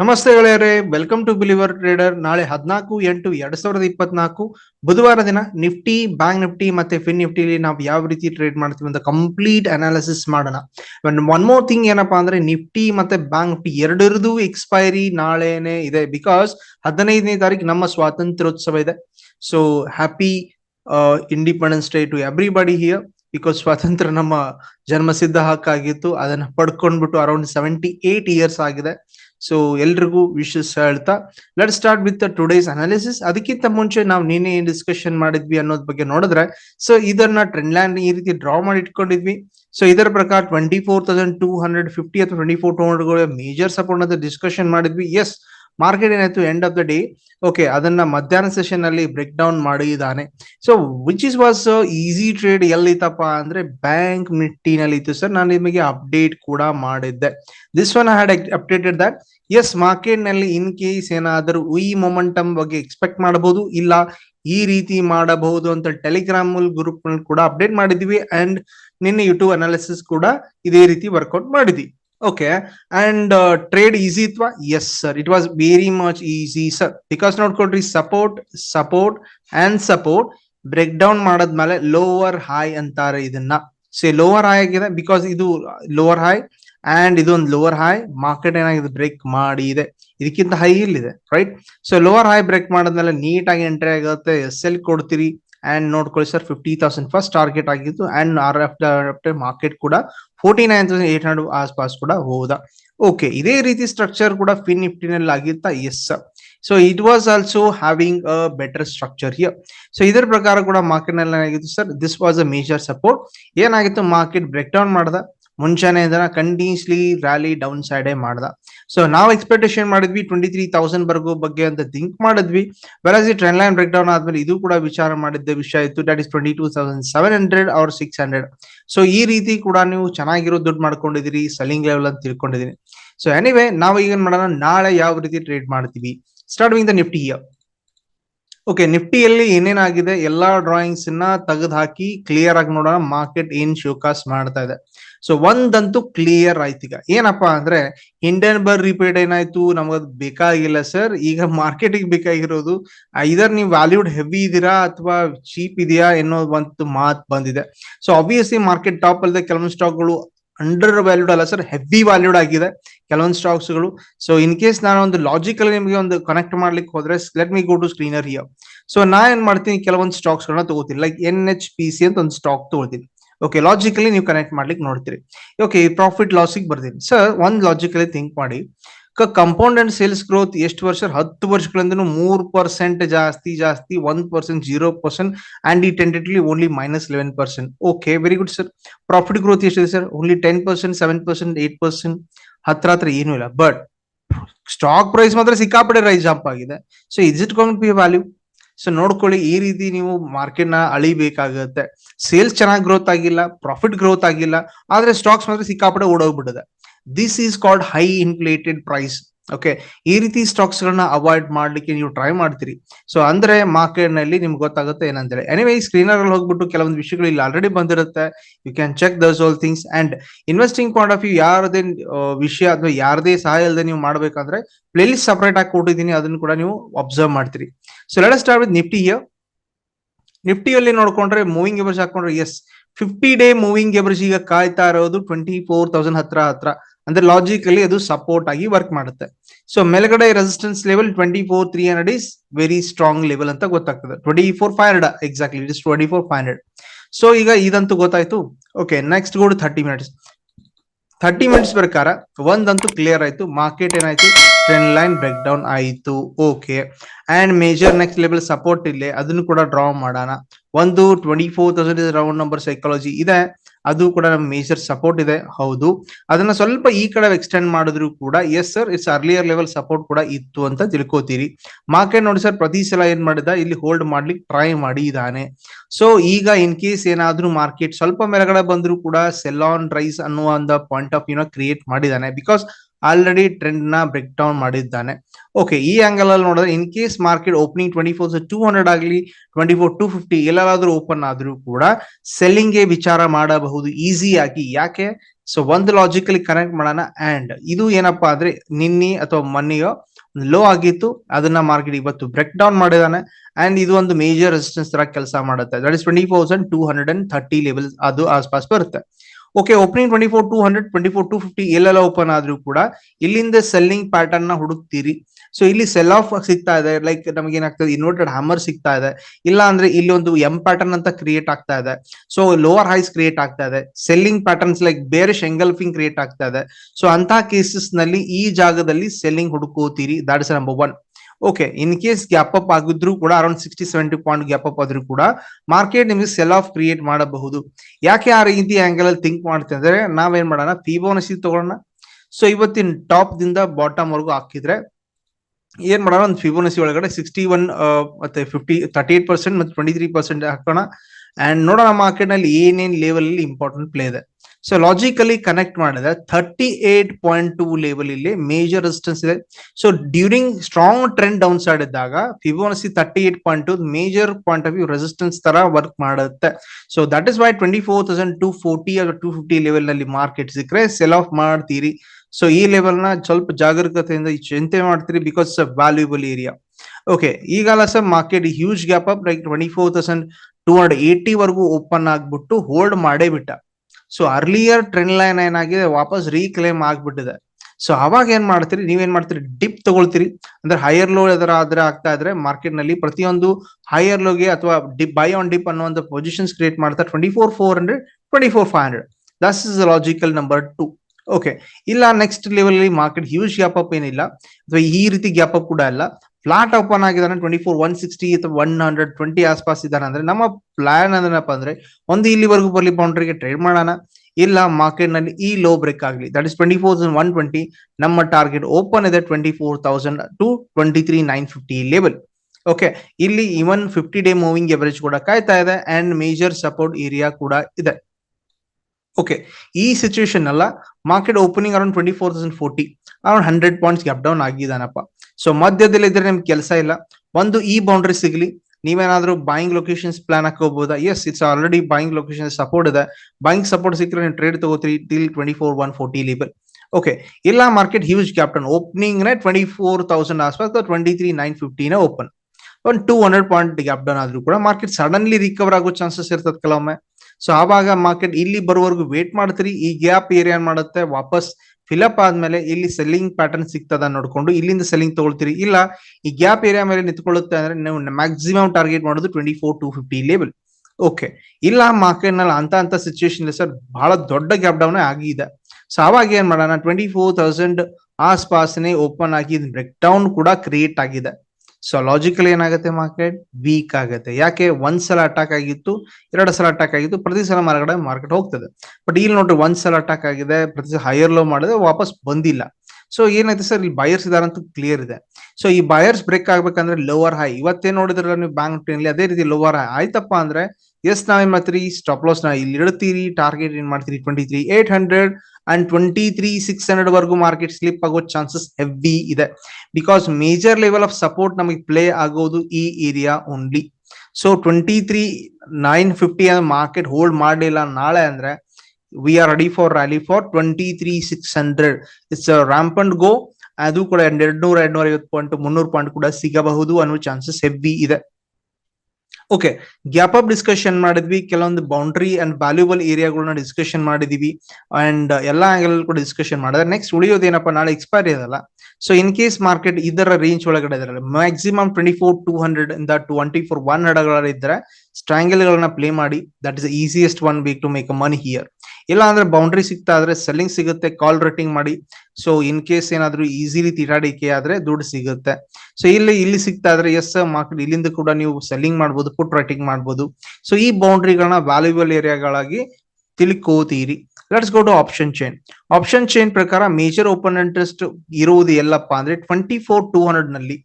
ನಮಸ್ತೆ ಗೆಳೆಯರೇ welcome to believer trader ನಾಳೆ ಹದಿನಾಲ್ಕು, ಎಂಟು, ಎರಡ್ ಸಾವಿರದ ಇಪ್ಪತ್ನಾಲ್ಕು, ಬುಧವಾರ ದಿನ ನಿಫ್ಟಿ, ಬ್ಯಾಂಕ್ ನಿಫ್ಟಿ ಮತ್ತೆ ಫಿನ್ ನಿಫ್ಟಿಲಿ ನಾವು ಯಾವ ರೀತಿ ಟ್ರೇಡ್ ಮಾಡ್ತೀವಿ ಅಂತ ಕಂಪ್ಲೀಟ್ ಅನಾಲಿಸಿಸ್ ಮಾಡೋಣ. ಒನ್ ಮೋರ್ ಥಿಂಗ್ ಏನಪ್ಪಾ ಅಂದ್ರೆ ನಿಫ್ಟಿ ಮತ್ತೆ ಬ್ಯಾಂಕ್ ನಿಫ್ಟಿ ಎರಡರದು ಎಕ್ಸ್ಪೈರಿ ನಾಳೆನೆ ಇದೆ ಬಿಕಾಸ್ ಹದಿನೈದನೇ ತಾರೀಕು ನಮ್ಮ ಸ್ವಾತಂತ್ರ್ಯೋತ್ಸವ ಇದೆ. So happy independence day to everybody here because ಸ್ವಾತಂತ್ರ್ಯ ನಮ್ಮ ಜನ್ಮಸಿದ್ಧ ಹಕ್ಕಾಗಿತ್ತು. ಅದನ್ನ ಪಡ್ಕೊಂಡ್ಬಿಟ್ಟು ಅರೌಂಡ್ ಸೆವೆಂಟಿ ಏಟ್ ಇಯರ್ಸ್ ಆಗಿದೆ. ಸೊ ಎಲ್ರಿಗೂ ವಿಶಸ್ ಹೇಳ್ತಾ let start with today's analysis ಅದಕ್ಕಿಂತ ಮುಂಚೆ ನಾವು ನಿನ್ನೆ ಏನ್ ಡಿಸ್ಕಷನ್ ಮಾಡಿದ್ವಿ ಅನ್ನೋದ್ ಬಗ್ಗೆ ನೋಡಿದ್ರೆ ಸೊ ಇದನ್ನ ಟ್ರೆಂಡ್ ಲೈನ್ ಈ ರೀತಿ ಡ್ರಾ ಮಾಡಿ ಇಟ್ಕೊಂಡಿದ್ವಿ. ಸೊ ಇದರ ಪ್ರಕಾರ twenty four thousand two hundred fifty ಅಥವಾ twenty four two hundred major support ಅಂತ ಡಿಸ್ಕಷನ್ ಮಾಡಿದ್ವಿ. ಎಸ್ ಮಾರ್ಕೆಟ್ ಏನಾಯ್ತು? End of the day okay ಅದನ್ನ ಮಧ್ಯಾಹ್ನ ಸೆಷನ್ ಅಲ್ಲಿ ಬ್ರೇಕ್ ಡೌನ್ ಮಾಡಿದಾನೆ so which is was easy trade ಎಲ್ಲಿತ್ತಪ್ಪ ಅಂದ್ರೆ ಬ್ಯಾಂಕ್ ನಿಟ್ಟಿನಲ್ಲಿ ಇತ್ತು ಸರ್ ನಾನು ನಿಮಗೆ ಅಪ್ಡೇಟ್ ಕೂಡ ಮಾಡಿದ್ದೆ. This one had updated that yes ಮಾರ್ಕೆಟ್ನಲ್ಲಿ ಇನ್ ಕೇಸ್ ಏನಾದರೂ ಈ ಮೊಮೆಂಟಮ್ ಬಗ್ಗೆ ಎಕ್ಸ್ಪೆಕ್ಟ್ ಮಾಡಬಹುದು, ಇಲ್ಲ, ಈ ರೀತಿ ಮಾಡಬಹುದು ಅಂತ ಟೆಲಿಗ್ರಾಮ್ ಗ್ರೂಪ್ ಕೂಡ ಅಪ್ಡೇಟ್ ಮಾಡಿದ್ವಿ ಅಂಡ್ ನಿನ್ನೆ ಯೂಟ್ಯೂಬ್ ಅನಾಲಿಸಿಸ್ ಕೂಡ ಇದೇ ರೀತಿ ವರ್ಕೌಟ್ ಮಾಡಿದ್ವಿ. Okay and trade easy ಇತ್ವಾ yes sir it was very much easy sir because ನೋಡ್ಕೊಡ್ರಿ support support and support break down ಮಾಡದ್ಮೇಲೆ lower high ಅಂತಾರೆ ಇದನ್ನ ಸೊ ಲೋವರ್ ಹೈ ಆಗಿದೆ ಬಿಕಾಸ್ ಇದು ಲೋವರ್ ಹೈ ಅಂಡ್ ಇದೊಂದು ಲೋವರ್ ಹೈ ಮಾರ್ಕೆಟ್ ಏನಾಗಿದೆ break ಮಾಡಿದೆ ಇದಕ್ಕಿಂತ high ಇಲ್ಲಿದೆ right so lower high break ಮಾಡಿದ್ಮೇಲೆ ನೀಟಾಗಿ ಎಂಟ್ರಿ ಆಗುತ್ತೆ ಎಸ್ ಎಲ್ ಕೊಡ್ತೀರಿ ಅಂಡ್ ನೋಡ್ಕೊಳ್ಳಿ sir fifty thousand first target ಆಗಿತ್ತು ಅಂಡ್ ಆರ್ ಎಫ್ ಮಾರ್ಕೆಟ್ ಕೂಡ forty nine thousand eight hundred ಆಸ್ಪಾಸ್ ಕೂಡ ಹೋದ. ಓಕೆ ಇದೇ ರೀತಿ ಸ್ಟ್ರಕ್ಚರ್ ಕೂಡ ಫಿನ್ ನಿಫ್ಟಿನಲ್ಲಿ ಆಗಿತ್ತಾ yes so it was also having a better structure here so ಇದರ ಪ್ರಕಾರ ಕೂಡ ಮಾರ್ಕೆಟ್ನಲ್ಲಿ ಏನಾಗಿತ್ತು sir this was a major support ಏನಾಗಿತ್ತು? ಮಾರ್ಕೆಟ್ ಬ್ರೇಕ್ ಡೌನ್ ಮಾಡ್ದ. ಮುಂಚೆನೆ ಇದನ್ನ ಕಂಟಿನ್ಯೂಸ್ಲಿ ರ್ಯಾಲಿ ಡೌನ್ ಸೈಡ್ ಮಾಡ್ದ. ಸೊ ನಾವು ಎಕ್ಸ್ಪೆಕ್ಟೇಷನ್ ಮಾಡಿದ್ವಿ ಟ್ವೆಂಟಿ ತ್ರೀ ತೌಸಂಡ್ ವರ್ಗು ಬಗ್ಗೆ ಅಂತ ಥಿಂಕ್ ಮಾಡಿದ್ವಿ. ವೆರಾಸ್ ಈ ಟ್ರೆಂಡ್ ಲೈನ್ ಬ್ರೇಕ್ ಡೌನ್ ಆದ್ಮೇಲೆ ಇದು ಕೂಡ ವಿಚಾರ ಮಾಡಿದ್ದ ವಿಷಯ ಇತ್ತು. That is twenty two thousand seven hundred or six hundred so ಈ ರೀತಿ ಕೂಡ ನೀವು ಚೆನ್ನಾಗಿರೋ ದುಡ್ಡು ಮಾಡ್ಕೊಂಡಿದ್ದೀರಿ ಸೆಲ್ಲಿಂಗ್ ಲೆವೆಲ್ ಅಂತ ತಿಳ್ಕೊಂಡಿದ್ದೀನಿ ಸೊ ಎನಿವೆ ನಾವು ಈಗ ಮಾಡೋಣ? ನಾಳೆ ಯಾವ ರೀತಿ ಟ್ರೇಡ್ ಮಾಡ್ತೀವಿ? Start wing the Nifty okay ನಿಫ್ಟಿಯಲ್ಲಿ ಏನೇನಾಗಿದೆ? ಎಲ್ಲಾ ಡ್ರಾಯಿಂಗ್ಸ್ನ ತೆಗೆದು ಹಾಕಿ ಕ್ಲಿಯರ್ ಆಗಿ ನೋಡೋಣ. ಮಾರ್ಕೆಟ್ ಏನ್ ಶೋಕಾಸ್ ಮಾಡ್ತಾ ಇದೆ. ಸೊ ಒಂದಂತೂ ಕ್ಲಿಯರ್ ಆಯ್ತು ಈಗ. ಏನಪ್ಪಾ ಅಂದ್ರೆ ಇಂಡಿಯನ್ ಬರ್ ರಿಪೇಟ್ ಏನಾಯ್ತು? ನಮಗದು ಬೇಕಾಗಿಲ್ಲ ಸರ್ ಈಗ ಮಾರ್ಕೆಟಿಗೆ ಬೇಕಾಗಿರೋದು ಇದರ್ ನೀವು ವ್ಯಾಲ್ಯೂಡ್ ಹೆವಿ ಇದೀರಾ ಅಥವಾ ಚೀಪ್ ಇದೆಯಾ ಅನ್ನೋ ಒಂದು ಮಾತ್ ಬಂದಿದೆ. ಸೊ ಆಬ್ವಿಯಸ್ಲಿ ಮಾರ್ಕೆಟ್ ಟಾಪ್ ಅಲ್ಲದೆ ಕೆಲವೊಂದು ಸ್ಟಾಕ್ಗಳು ಅಂಡರ್ ವ್ಯಾಲ್ಯೂಡ್ ಅಲ್ಲ ಸರ್ ಹೆವಿ ವ್ಯಾಲ್ಯೂಡ್ ಆಗಿದೆ ಕೆಲವೊಂದು ಸ್ಟಾಕ್ಸ್ಗಳು. ಸೊ ಇನ್ ಕೇಸ್ ನಾನು ಒಂದು ಲಾಜಿಕಲ್ ನಿಮಗೆ ಒಂದು ಕನೆಕ್ಟ್ ಮಾಡ್ಲಿಕ್ಕೆ ಹೋದ್ರೆ let me go to screener here so ನಾ ಏನ್ ಮಾಡ್ತೀನಿ? ಕೆಲವೊಂದು ಸ್ಟಾಕ್ಸ್ ಗಳನ್ನ ತಗೋತೀನಿ. Like N H P C ಅಂತ ಒಂದು ಸ್ಟಾಕ್ ತಗೋತೀನಿ. ಓಕೆ ಲಾಜಿಕಲಿ ನೀವು ಕನೆಕ್ಟ್ ಮಾಡ್ಲಿಕ್ಕೆ ನೋಡ್ತೀರಿ. ಓಕೆ ಪ್ರಾಫಿಟ್ ಲಾಸಿಗೆ ಬರ್ತೀನಿ ಸರ್ ಒಂದ್ ಲಾಜಿಕಲಿ ಥಿಂಕ್ ಮಾಡಿ. ಕಂಪೌಂಡ್ ಅಂಡ್ ಸೇಲ್ಸ್ ಗ್ರೋತ್ ಎಷ್ಟು ವರ್ಷ? ಹತ್ತು ವರ್ಷಗಳಿಂದ ಮೂರ್ ಪರ್ಸೆಂಟ್ ಜಾಸ್ತಿ ಜಾಸ್ತಿ one percent zero percent and ಈ tentatively only minus eleven percent okay very good sir profit growth ಎಷ್ಟಿದೆ sir only ten percent seven percent eight percent ಹತ್ರ ಹತ್ರ ಏನೂ ಇಲ್ಲ. ಬಟ್ ಸ್ಟಾಕ್ ಪ್ರೈಸ್ ಮಾತ್ರ ಸಿಕ್ಕಾಪಡೆ ರೈಸ್ ಜಂಪ್ ಆಗಿದೆ. So is it gone be value so ನೋಡ್ಕೊಳ್ಳಿ, ಈ ರೀತಿ ನೀವು ಮಾರ್ಕೆಟ್ನ ಅಳಿಬೇಕಾಗುತ್ತೆ. ಸೇಲ್ಸ್ ಚೆನ್ನಾಗಿ ಗ್ರೋತ್ ಆಗಿಲ್ಲ ಪ್ರಾಫಿಟ್ ಗ್ರೋತ್ ಆಗಿಲ್ಲ, ಆದ್ರೆ ಸ್ಟಾಕ್ಸ್ ಮಾತ್ರ ಸಿಕ್ಕಾಪಟ್ಟೆ ಓಡೋಗ್ಬಿಟ್ಟಿದೆ this is called high inflated price okay ಈ ರೀತಿ ಸ್ಟಾಕ್ಸ್ ಗಳನ್ನ ಅವಾಯ್ಡ್ ಮಾಡ್ಲಿಕ್ಕೆ ನೀವು ಟ್ರೈ ಮಾಡ್ತೀರಿ. ಸೊ ಅಂದ್ರೆ ಮಾರ್ಕೆಟ್ನಲ್ಲಿ ನಿಮ್ಗೆ ಗೊತ್ತಾಗುತ್ತೆ ಏನಂತೇಳಿ. ಎನಿವೇ ಸ್ಕ್ರೀನರ್ ಅಲ್ಲಿ ಹೋಗ್ಬಿಟ್ಟು ಕೆಲವೊಂದು ವಿಷಯಗಳು ಇಲ್ಲಿ ಆಲ್ರೆಡಿ ಬಂದಿರುತ್ತೆ. You can check others all things and investing point of view ಯಾರದೇ ವಿಷಯ ಅಥವಾ ಯಾರದೇ ಸಹಾಯ ಇಲ್ಲದೆ ನೀವು ಮಾಡ್ಬೇಕಂದ್ರೆ ಪ್ಲೇಲಿಸ್ಟ್ ಸಪ್ರೇಟ್ ಆಗಿ ಕೊಟ್ಟಿದ್ದೀನಿ, ಅದನ್ನು ಕೂಡ ನೀವು ಅಬ್ಸರ್ವ್ ಮಾಡ್ತೀರಿ. So let start with Nifty here ನಿಫ್ಟಿಯಲ್ಲಿ ನೋಡ್ಕೊಂಡ್ರೆ ಮೂವಿಂಗ್ ಎವರೇಜ್ ಹಾಕೊಂಡ್ರೆ yes fifty day moving average ಈಗ ಕಾಯ್ತಾ ಇರೋದು ಟ್ವೆಂಟಿ ಫೋರ್ ತೌಸಂಡ್ ಹತ್ರ ಹತ್ರ. ಅಂದ್ರೆ ಲಾಜಿಕಲಿ ಅದು ಸಪೋರ್ಟ್ ಆಗಿ ವರ್ಕ್ ಮಾಡುತ್ತೆ. ಸೊ ಮೇಲ್ಗಡೆ resistance level twenty four three hundred is very strong level ಅಂತ ಗೊತ್ತಾಗ್ತದೆ. Twenty four five hundred exactly it is twenty four five hundred so ಈಗ ಇದಂತೂ ಗೊತ್ತಾಯ್ತು. Okay next good thirty minutes thirty minutes ಪ್ರಕಾರ ಒಂದಂತೂ clear ಆಯ್ತು market ಏನಾಯ್ತು trend line break down ಆಯಿತು okay and major next level support ಇಲ್ಲೇ, ಅದನ್ನು ಕೂಡ ಡ್ರಾ ಮಾಡೋಣ. ಒಂದು twenty four thousand round number psychology ಇದೆ. ಅದು ಕೂಡ ಮೇಜರ್ ಸಪೋರ್ಟ್ ಇದೆ, ಹೌದು. ಅದನ್ನ ಸ್ವಲ್ಪ ಈ ಕಡೆ ಎಕ್ಸ್ಟೆಂಡ್ ಮಾಡಿದ್ರು ಕೂಡ yes sir it's earlier level support ಕೂಡ ಇತ್ತು ಅಂತ ತಿಳ್ಕೋತೀರಿ. ಮಾರ್ಕೆಟ್ ನೋಡಿ ಸರ್ ಪ್ರತಿ ಸಲ ಏನ್ ಮಾಡಿದ? ಇಲ್ಲಿ ಹೋಲ್ಡ್ ಮಾಡ್ಲಿಕ್ಕೆ ಟ್ರೈ ಮಾಡಿದಾನೆ ಸೊ ಈಗ ಇನ್ ಕೇಸ್ ಏನಾದ್ರೂ ಮಾರ್ಕೆಟ್ ಸ್ವಲ್ಪ ಮೇಲ್ಗಡೆ ಬಂದ್ರು ಕೂಡ ಸೆಲ್ ಆನ್ ರೈಸ್ ಅನ್ನುವ ಪಾಯಿಂಟ್ ಆಫ್ ವ್ಯೂನ ಕ್ರಿಯೇಟ್ ಮಾಡಿದಾನೆ. ಬಿಕಾಸ್ ಆಲ್ರೆಡಿ ಟ್ರೆಂಡ್ನ ಬ್ರೇಕ್ ಡೌನ್ ಮಾಡಿದ್ದಾನೆ. ಓಕೆ ಈ ಆಂಗಲ್ ಅಲ್ಲಿ ನೋಡಿದ್ರೆ in case market opening twenty four two hundred ಆಗಲಿ ಟ್ವೆಂಟಿ ಫೋರ್ ಟೂ ಫಿಫ್ಟಿ ಎಲ್ಲಾದ್ರೂ ಓಪನ್ ಆದ್ರೂ ಕೂಡ ಸೆಲ್ಲಿಂಗ್ಗೆ ವಿಚಾರ ಮಾಡಬಹುದು ಈಸಿ ಆಗಿ. ಯಾಕೆ? ಸೊ ಒಂದು ಲಾಜಿಕಲಿ ಕನೆಕ್ಟ್ ಮಾಡೋಣ. ಅಂಡ್ ಇದು ಏನಪ್ಪಾ ಅಂದ್ರೆ ನಿನ್ನೆ ಅಥವಾ ಮೊನ್ನೆಯೋ ಲೋ ಆಗಿತ್ತು, ಅದನ್ನ ಮಾರ್ಕೆಟ್ ಇವತ್ತು ಬ್ರೇಕ್ ಡೌನ್ ಮಾಡಿದಾನೆ. ಅಂಡ್ ಇದು ಒಂದು ಮೇಜರ್ ರೆಸಿಸ್ಟೆನ್ಸ್ ತರ ಕೆಲಸ ಮಾಡುತ್ತೆ. That is twenty four two hundred and thirty level ಅದು ಆಸ್ಪಾಸ್ ಬರುತ್ತೆ. Okay opening twenty four two hundred twenty four two fifty ಎಲ್ಲೆಲ್ಲ ಓಪನ್ ಆದ್ರೂ ಕೂಡ ಇಲ್ಲಿಂದ ಸೆಲ್ಲಿಂಗ್ ಪ್ಯಾಟರ್ನ್ನ ಹುಡುಕ್ತೀರಿ. ಸೊ ಇಲ್ಲಿ ಸೆಲ್ ಆಫ್ ಸಿಗ್ತಾ ಇದೆ. ಲೈಕ್ ನಮಗೆ ಏನಾಗ್ತದೆ ಇನ್ವರ್ಟೆಡ್ ಹ್ಯಾಮರ್ ಸಿಗ್ತಾ ಇದೆ. ಇಲ್ಲ ಅಂದ್ರೆ ಇಲ್ಲಿ ಒಂದು ಎಂ ಪ್ಯಾಟರ್ನ್ ಅಂತ ಕ್ರಿಯೇಟ್ ಆಗ್ತಾ ಇದೆ. ಸೊ ಲೋವರ್ ಹೈಸ್ ಕ್ರಿಯೇಟ್ ಆಗ್ತಾ ಇದೆ. ಸೆಲ್ಲಿಂಗ್ ಪ್ಯಾಟರ್ನ್ಸ್ ಲೈಕ್ ಬೇರೆ ಶೆಂಗಲ್ಫಿಂಗ್ ಕ್ರಿಯೇಟ್ ಆಗ್ತಾ ಇದೆ. ಸೊ ಅಂತಹ ಕೇಸಸ್ನಲ್ಲಿ ಈ ಜಾಗದಲ್ಲಿ selling ಹುಡುಕೋತೀರಿ. That is number one okay in case gap up ಆಗಿದ್ರು ಕೂಡ around sixty seventy point gap up ಆದ್ರೂ ಕೂಡ ಮಾರ್ಕೆಟ್ ನಿಮಗೆ ಸೆಲ್ ಆಫ್ ಕ್ರಿಯೇಟ್ ಮಾಡಬಹುದು. ಯಾಕೆ ಆ ರೀತಿ ಆಂಗಲ್ ಅಲ್ಲಿ ಥಿಂಕ್ ಮಾಡ್ತೀವಿ ಅಂದ್ರೆ ನಾವೇನ್ ಮಾಡೋಣ? ಫಿಬೋನಸಿ ತಗೊಳ್ಳೋಣ. ಸೊ ಇವತ್ತಿನ ಟಾಪ್ ದಿಂದ ಬಾಟಮ್ ವರೆಗೂ ಹಾಕಿದ್ರೆ ಏನ್ ಮಾಡೋಣ? ಒಂದು ಫಿಬೋನಸಿ ಒಳಗಡೆ ಸಿಕ್ಸ್ಟಿ ಒನ್ ಮತ್ತೆ ಫಿಫ್ಟಿ ತರ್ಟಿ ಏಟ್ ಪರ್ಸೆಂಟ್ ಮತ್ತೆ ಟ್ವೆಂಟಿ ತ್ರೀ ಪರ್ಸೆಂಟ್ ಹಾಕೋಣ. ಅಂಡ್ ನೋಡೋಣ ಮಾರ್ಕೆಟ್ನಲ್ಲಿ ಏನೇನ್ ಲೆವೆಲ್ ಅಲ್ಲಿ ಇಂಪಾರ್ಟೆಂಟ್ ಪ್ಲೇ ಇದೆ. ಸೊ ಲಾಜಿಕಲಿ ಕನೆಕ್ಟ್ ಮಾಡಿದ್ರೆ thirty eight point two level ಇಲ್ಲಿ ಮೇಜರ್ ರೆಸಿಸ್ಟೆನ್ಸ್ ಇದೆ. So during strong trend down side ಇದ್ದಾಗ Fibonacci thirty eight point two major point of view resistance ತರ ವರ್ಕ್ ಮಾಡುತ್ತೆ. So that is why twenty four thousand two forty ಅಥವಾ two fifty ಲೆವೆಲ್ನಲ್ಲಿ market ಸಿಕ್ಕರೆ sell off ಮಾಡ್ತೀರಿ. So ಈ ಲೆವೆಲ್ನ ಸ್ವಲ್ಪ ಜಾಗರೂಕತೆಯಿಂದ ಚಿಂತೆ ಮಾಡ್ತೀರಿ ಬಿಕಾಸ್ ವ್ಯಾಲ್ಯೂಬಲ್ ಏರಿಯಾ ಓಕೆ ಈಗಲ್ಲ sir market huge gap up like twenty four thousand two hundred eighty ವರೆಗೂ ಓಪನ್ ಆಗ್ಬಿಟ್ಟು ಹೋಲ್ಡ್ ಮಾಡೇ ಬಿಟ್ಟ. ಸೊ ಅರ್ಲಿಯರ್ ಟ್ರೆಂಡ್ ಲೈನ್ ಏನಾಗಿದೆ? ವಾಪಸ್ ರೀಕ್ಲೇಮ್ ಆಗ್ಬಿಟ್ಟಿದೆ. ಸೊ ಅವಾಗ ಏನ್ ಮಾಡ್ತೀರಿ? ನೀವೇನ್ ಮಾಡ್ತೀರಿ? ಡಿಪ್ ತಗೊಳ್ತೀರಿ. ಅಂದ್ರೆ ಹೈಯರ್ ಲೋ ಎದರ ಆದ್ರೆ ಆಗ್ತಾ ಇದ್ರೆ ಮಾರ್ಕೆಟ್ನಲ್ಲಿ ಪ್ರತಿಯೊಂದು ಹೈಯರ್ ಲೋಗೆ ಅಥವಾ ಡಿಪ್ ಬೈ ಆನ್ ಡಿಪ್ ಅನ್ನೋ ಒಂದು ಪೊಸಿಷನ್ಸ್ ಕ್ರಿಯೇಟ್ ಮಾಡ್ತಾರೆ twenty four four hundred twenty four five hundred this is logical number two okay ಇಲ್ಲ ನೆಕ್ಸ್ಟ್ ಲೆವೆಲ್ ಅಲ್ಲಿ ಮಾರ್ಕೆಟ್ ಹ್ಯೂಜ್ ಗ್ಯಾಪ್ ಅಪ್ ಏನಿಲ್ಲ. ಅಥವಾ ಈ ರೀತಿ ಗ್ಯಾಪ್ ಅಪ್ ಕೂಡ ಇಲ್ಲ. ಫ್ಲಾಟ್ ಓಪನ್ ಆಗಿದ್ದಾನೆ ಟ್ವೆಂಟಿ ಫೋರ್ ಒನ್ ಸಿಕ್ಸ್ಟಿ ಅಥವಾ ಒನ್ ಹಂಡ್ರೆಡ್ ಟ್ವೆಂಟಿ ಆಸ್ಪಾಸ್ ಇದ್ದಾನೆ. ಅಂದ್ರೆ ನಮ್ಮ ಪ್ಲಾನ್ ಅದೇನಪ್ಪ ಅಂದ್ರೆ ಒಂದು ಇಲ್ಲಿವರೆಗೂ ಬರ್ಲಿ ಬೌಂಡ್ರಿಗೆ ಟ್ರೇಡ್ ಮಾಡೋಣ. ಇಲ್ಲ ಮಾರ್ಕೆಟ್ನಲ್ಲಿ ಈ ಲೋ ಬ್ರೇಕ್ ಆಗಲಿ. That is twenty four one twenty ನಮ್ಮ ಟಾರ್ಗೆಟ್ ಓಪನ್ ಇದೆ twenty four thousand to twenty three nine fifty level okay ಇಲ್ಲಿ even fifty day moving average ಕೂಡ ಕಾಯ್ತಾ ಇದೆ ಅಂಡ್ ಮೇಜರ್ ಸಪೋರ್ಟ್ ಏರಿಯಾ ಕೂಡ ಇದೆ. ಓಕೆ ಈ ಸಿಚುವೇಶನ್ ಅಲ್ಲ market opening around twenty four thousand forty around hundred points up down ಆಗಿದಾನಪ್ಪ so ಮಧ್ಯದಲ್ಲಿ ಇದ್ರೆ ನಿಮ್ಗೆ ಕೆಲಸ ಇಲ್ಲ. ಒಂದು ಈ ಬೌಂಡ್ರಿ ಸಿಗಲಿ, ನೀವೇನಾದ್ರೂ buying locations plan ಹಾಕೋಬಹುದಾ yes it's already buying location support ಇದೆ. ಬಾಯಿಂಗ್ ಸಪೋರ್ಟ್ ಸಿಕ್ಕರೆ ನೀವು trade ತಗೋತೀರಿ till twenty four one forty level okay ಇಲ್ಲ market huge gap down opening ನೇ ಟ್ವೆಂಟಿ ಫೋರ್ ತೌಸಂಡ್ ಆಸ್ಪಾಸ್ ಟ್ವೆಂಟಿ ತ್ರೀ ನೈನ್ ಫಿಫ್ಟಿನೇ open ಒಂದು two hundred point gap down ಆದ್ರೂ ಕೂಡ ಮಾರ್ಕೆಟ್ ಸಡನ್ಲಿ ರಿಕವರ್ ಆಗೋ ಚಾನ್ಸಸ್ ಇರ್ತದೆ ಕೆಲವೊಮ್ಮೆ ಸೊ ಆವಾಗ ಮಾರ್ಕೆಟ್ ಇಲ್ಲಿ ಬರುವವರೆಗೂ ವೇಟ್ ಮಾಡ್ತೀರಿ, ಈ ಗ್ಯಾಪ್ ಏರಿಯಾ ಮಾಡುತ್ತೆ? ವಾಪಸ್ ಫಿಲಪ್ ಆದ್ಮೇಲೆ ಇಲ್ಲಿ ಸೆಲ್ಲಿಂಗ್ ಪ್ಯಾಟರ್ನ್ ಸಿಗ್ತದ ನೋಡ್ಕೊಂಡು ಇಲ್ಲಿಂದ ಸೆಲ್ಲಿಂಗ್ ತಗೊಳ್ತೀರಿ. ಇಲ್ಲ, ಈ ಗ್ಯಾಪ್ ಏರಿಯಾ ಮೇಲೆ ನಿಂತ್ಕೊಳ್ಳುತ್ತೆ ಅಂದ್ರೆ ನೀವು ಮ್ಯಾಕ್ಸಿಮಮ್ ಟಾರ್ಗೆಟ್ ಮಾಡೋದು twenty four to fifty level okay ಇಲ್ಲ ಮಾರ್ಕೆಟ್ನಲ್ಲಿ ಅಂತ ಅಂತ ಸಿಚುವೇಶನ್ ಸರ್ ಬಹಳ ದೊಡ್ಡ ಗ್ಯಾಪ್ ಡೌನ್ ಆಗಿದೆ. ಸೊ ಅವಾಗ ಏನ್ ಮಾಡೋಣ? ಟ್ವೆಂಟಿ ಫೋರ್ ತೌಸಂಡ್ ಆಸ್ಪಾಸ್ನೆ ಓಪನ್ ಆಗಿ ಬ್ರೇಕ್ ಡೌನ್ ಕೂಡ ಕ್ರಿಯೇಟ್ ಆಗಿದೆ. ಸೊ ಲಾಜಿಕಲಿ ಏನಾಗುತ್ತೆ ಮಾರ್ಕೆಟ್ ವೀಕ್ ಆಗುತ್ತೆ. ಯಾಕೆ? ಒಂದ್ ಸಲ ಅಟ್ಯಾಕ್ ಆಗಿತ್ತು, ಎರಡು ಸಲ ಅಟ್ಯಾಕ್ ಆಗಿತ್ತು, ಪ್ರತಿ ಸಲ ಮಾರ್ಗಡೆ ಮಾರ್ಕೆಟ್ ಹೋಗ್ತದೆ. ಬಟ್ ಇಲ್ಲಿ ನೋಡ್ರಿ, ಒಂದ್ ಸಲ ಅಟ್ಯಾಕ್ ಆಗಿದೆ, ಪ್ರತಿ ಸಲ ಹೈಯರ್ ಲೋ ಮಾಡಿದ್ರೆ ವಾಪಸ್ ಬಂದಿಲ್ಲ. ಸೊ ಏನಾಯ್ತು ಸರ್ ಇಲ್ಲಿ ಬಯರ್ಸ್ ಅಂತ ಕ್ಲಿಯರ್ ಇದೆ. ಸೊ ಈ ಬಯರ್ಸ್ ಬ್ರೇಕ್ ಆಗ್ಬೇಕಂದ್ರೆ ಲೋವರ್ ಹೈ ಇವತ್ತೇ ನೋಡಿದ್ರಲ್ಲ ನೀವು ಬ್ಯಾಂಕ್ ನಿಫ್ಟಿನಲ್ಲಿ ಅದೇ ರೀತಿ ಲೋವರ್ ಹೈ ಆಯ್ತಪ್ಪ ಅಂದ್ರೆ ಎಸ್ ನಾವೇನ್ ಮಾಡ್ತೀರಿ? ಸ್ಟಾಪ್ ಲಾಸ್ನ ಇಲ್ಲಿ ಇಡ್ತೀರಿ ಟಾರ್ಗೆಟ್ ಏನ್ ಮಾಡ್ತೀರಿ? Twenty three eight hundred and twenty three six hundred ವರೆಗೂ ಮಾರ್ಕೆಟ್ ಸ್ಲಿಪ್ ಆಗೋ ಚಾನ್ಸಸ್ ಹೆವಿ ಇದೆ. Because major level of support ನಮಗೆ ಪ್ಲೇ ಆಗೋದು ಈ area only so twenty three nine fifty market hold ಮಾಡಲಿಲ್ಲ ನಾಳೆ ಅಂದ್ರೆ we are ready for rally for twenty three six hundred it's ramp and go ಅದು ಕೂಡ ಎರಡ್ ನೂರ ಎರಡ್ ನೂರ ಐವತ್ತು ಪಾಯಿಂಟ್ ಮುನ್ನೂರು ಪಾಯಿಂಟ್ ಕೂಡ ಸಿಗಬಹುದು ಅನ್ನೋ ಚಾನ್ಸಸ್ ಹೆವಿ ಇದೆ. ಓಕೆ ಗ್ಯಾಪ್ ಅಪ್ ಡಿಸ್ಕಷನ್ ಮಾಡಿದ್ವಿ. ಕೆಲವೊಂದು ಬೌಂಡ್ರಿ ಅಂಡ್ ವ್ಯಾಲ್ಯೂಬಲ್ ಏರಿಯಾಗಳನ್ನ ಡಿಸ್ಕಷನ್ ಮಾಡಿದೀವಿ. ಅಂಡ್ ಎಲ್ಲಾ ಆಂಗಲ್ ಕೂಡ ಡಿಸ್ಕಷನ್ ಮಾಡಿದ್ರೆ. ನೆಕ್ಸ್ಟ್ ಉಳಿಯೋದೇನಪ್ಪ ನಾಳೆ ಎಕ್ಸ್ಪೈರಿ ಅದಲ್ಲ. ಸೊ ಇನ್ ಕೇಸ್ ಮಾರ್ಕೆಟ್ ಇದರ ರೇಂಜ್ ಒಳಗಡೆ ಇದ್ರೆ maximum twenty four two hundred ಇಂದ ಟ್ವೆಂಟಿ ಫೋರ್ ಒನ್ ಹಂಡ್ರೆಡ್ ಇದ್ರೆ ಗಳನ್ನ ಪ್ಲೇ ಮಾಡಿ that is easiest one week to make money here ಇಲ್ಲ ಅಂದ್ರೆ ಬೌಂಡ್ರಿ ಸಿಗ್ತಾ ಆದ್ರೆ ಸೆಲ್ಲಿಂಗ್ ಸಿಗುತ್ತೆ ಕಾಲ್ ರೇಟಿಂಗ್ ಮಾಡಿ. ಸೊ ಇನ್ ಕೇಸ್ ಏನಾದ್ರು ಈಸಿಲಿ ತಿಟಾಡಿಕೆ ಆದ್ರೆ ದುಡ್ಡು ಸಿಗುತ್ತೆ. ಸೊ ಇಲ್ಲಿ ಇಲ್ಲಿ ಸಿಗ್ತಾ ಆದ್ರೆ ಎಸ್ ಮಾರ್ಕೆಟ್ ಇಲ್ಲಿಂದ ಕೂಡ ನೀವು ಸೆಲ್ಲಿಂಗ್ ಮಾಡ್ಬೋದು ಪುಟ್ ರೈಟಿಂಗ್ ಮಾಡ್ಬೋದು. ಸೊ ಈ ಬೌಂಡ್ರಿಗಳನ್ನ ವ್ಯಾಲ್ಯೂಬಲ್ ಏರಿಯಾಗಳಾಗಿ ತಿಳ್ಕೋತೀರಿ. Let's go to option chain option chain ಪ್ರಕಾರ ಮೇಜರ್ ಓಪನ್ ಇಂಟ್ರೆಸ್ಟ್ ಇರುವುದು ಎಲ್ಲಪ್ಪ ಅಂದ್ರೆ ಟ್ವೆಂಟಿ ಫೋರ್ ಟೂ ಹಂಡ್ರೆಡ್ನಲ್ಲಿ.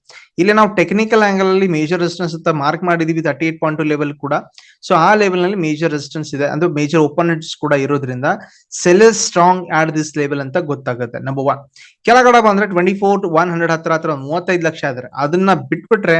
ಇಲ್ಲಿ ನಾವು ಟೆಕ್ನಿಕಲ್ ಆಂಗಲ್ ಅಲ್ಲಿ ಮೇಜರ್ ರೆಸಿಸ್ಟೆನ್ಸ್ ಅಂತ ಮಾರ್ಕ್ ಮಾಡಿದೀವಿ thirty eight point two level ಕೂಡ. ಸೊ ಆ ಲೆವೆಲ್ನಲ್ಲಿ ಮೇಜರ್ ರೆಸಿಸ್ಟೆನ್ಸ್ ಇದೆ. ಅಂದ್ರೆ ಮೇಜರ್ ಓಪನ್ ಇಂಟ್ರೆಸ್ಟ್ ಕೂಡ ಇರೋದ್ರಿಂದ sellers strong at this level ಅಂತ ಗೊತ್ತಾಗುತ್ತೆ ನಂಬರ್ ಒನ್ ಕೆಳಗಡೆ ಬಂದ್ರೆ ಟ್ವೆಂಟಿ ಫೋರ್ ಒನ್ ಹಂಡ್ರೆಡ್ ಹತ್ರ ಹತ್ರ ಮೂವತ್ತೈದು ಲಕ್ಷ ಆದ್ರೆ ಅದನ್ನ ಬಿಟ್ಬಿಟ್ರೆ